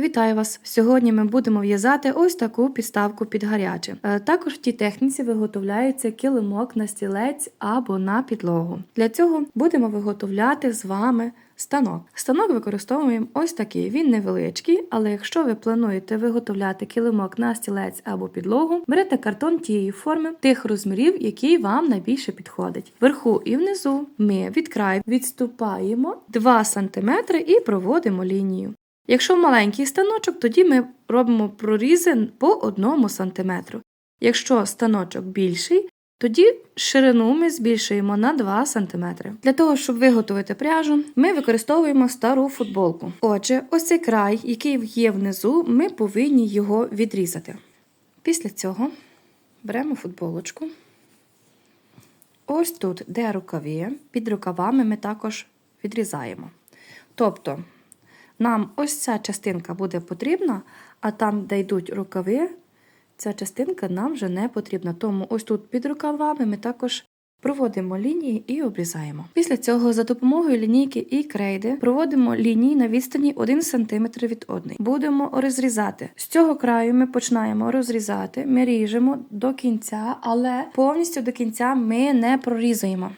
Вітаю вас! Сьогодні ми будемо в'язати ось таку підставку під гаряче. Е, Також в тій техніці виготовляється килимок на стілець або на підлогу. Для цього будемо виготовляти з вами станок. Станок використовуємо ось такий. Він невеличкий, але якщо ви плануєте виготовляти килимок на стілець або підлогу, берете картон тієї форми тих розмірів, який вам найбільше підходить. Вверху і внизу ми від краю відступаємо 2 см і проводимо лінію. Якщо маленький станочок, тоді ми робимо прорізи по 1 см. Якщо станочок більший, тоді ширину ми збільшуємо на 2 см. Для того, щоб виготовити пряжу, ми використовуємо стару футболку. Отже, ось цей край, який є внизу, ми повинні його відрізати. Після цього беремо футболочку. Ось тут, де рукаві, під рукавами ми також відрізаємо. Тобто, нам ось ця частинка буде потрібна, а там, де йдуть рукави, ця частинка нам вже не потрібна. Тому ось тут під рукавами ми також проводимо лінії і обрізаємо. Після цього за допомогою лінійки і крейди проводимо лінії на відстані 1 см від одної. Будемо розрізати. З цього краю ми починаємо розрізати, ми ріжемо до кінця, але повністю до кінця ми не прорізуємо.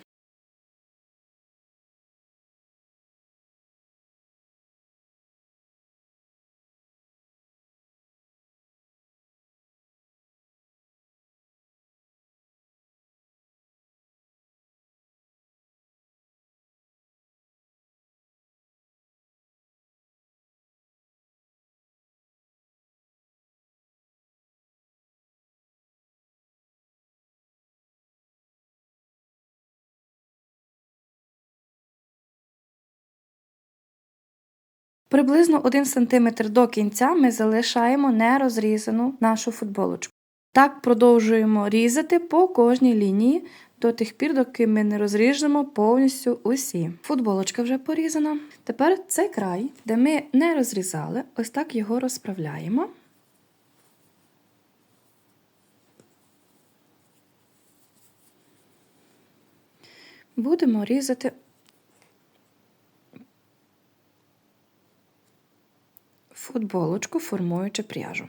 Приблизно 1 см до кінця ми залишаємо нерозрізану нашу футболочку. Так продовжуємо різати по кожній лінії до тих пір, доки ми не розріжемо повністю усі. Футболочка вже порізана. Тепер цей край, де ми не розрізали, ось так його розправляємо. Будемо різати футболочку, формуючи пряжу.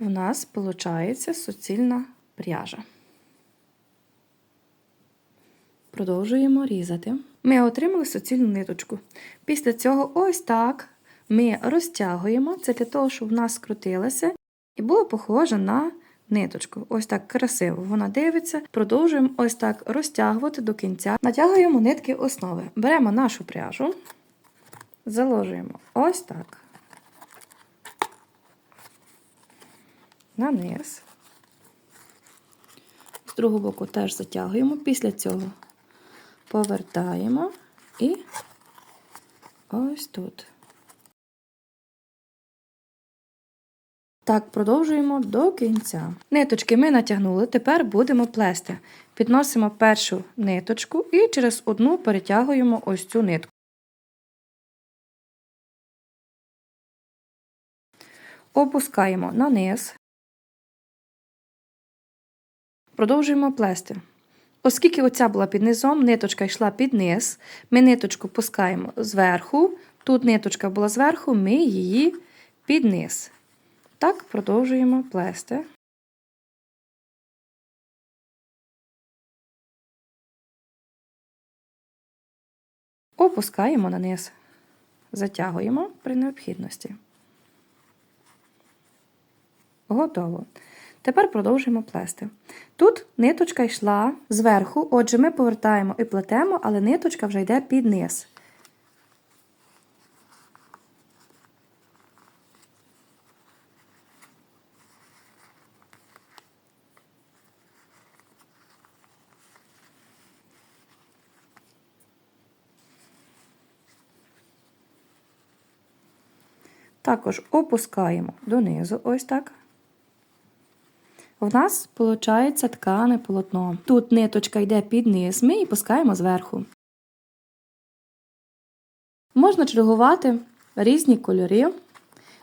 У нас виходить суцільна пряжа. Продовжуємо різати. Ми отримали суцільну ниточку. Після цього ось так ми розтягуємо це для того, щоб в нас скрутилося і було похоже на ниточку. Ось так красиво вона дивиться. Продовжуємо ось так розтягувати до кінця. Натягуємо нитки основи. Беремо нашу пряжу, заложуємо ось так. На низ. З другого боку теж затягуємо. Після цього повертаємо і ось тут. Так, продовжуємо до кінця. Ниточки ми натягнули, тепер будемо плести. Підносимо першу ниточку і через одну перетягуємо ось цю нитку. Опускаємо на низ. Продовжуємо плести. Оскільки оця була під низом, ниточка йшла під низ, ми ниточку пускаємо зверху. Тут ниточка була зверху, ми її під низ. Так продовжуємо плести. Опускаємо на низ, затягуємо при необхідності. Готово. Тепер продовжуємо плести. Тут ниточка йшла зверху, отже, ми повертаємо і плетемо, але ниточка вже йде під низ. Також опускаємо донизу, ось так. В нас виходить ткане полотно. Тут ниточка йде під низ, ми її пускаємо зверху. Можна чергувати різні кольори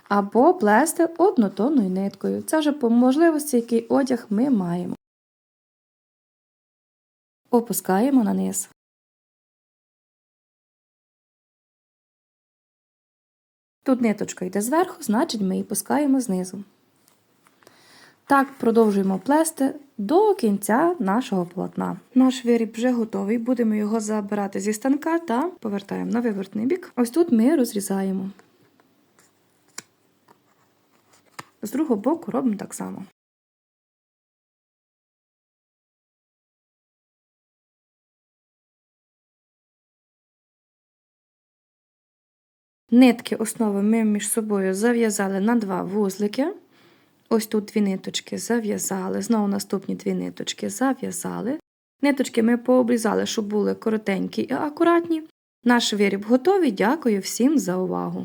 або плести однотонною ниткою. Це вже по можливості, який одяг ми маємо. опускаємо на низ. Тут ниточка йде зверху, значить ми її пускаємо знизу. Так продовжуємо плести до кінця нашого полотна. Наш виріб вже готовий, будемо його забирати зі станка та повертаємо на вивертний бік. Ось тут ми розрізаємо. З другого боку робимо так само. Нитки основи ми між собою зав'язали на два вузлики. Ось тут дві ниточки зав'язали, знову наступні дві ниточки зав'язали. Ниточки ми пообрізали, щоб були коротенькі і акуратні. Наш виріб готовий. Дякую всім за увагу!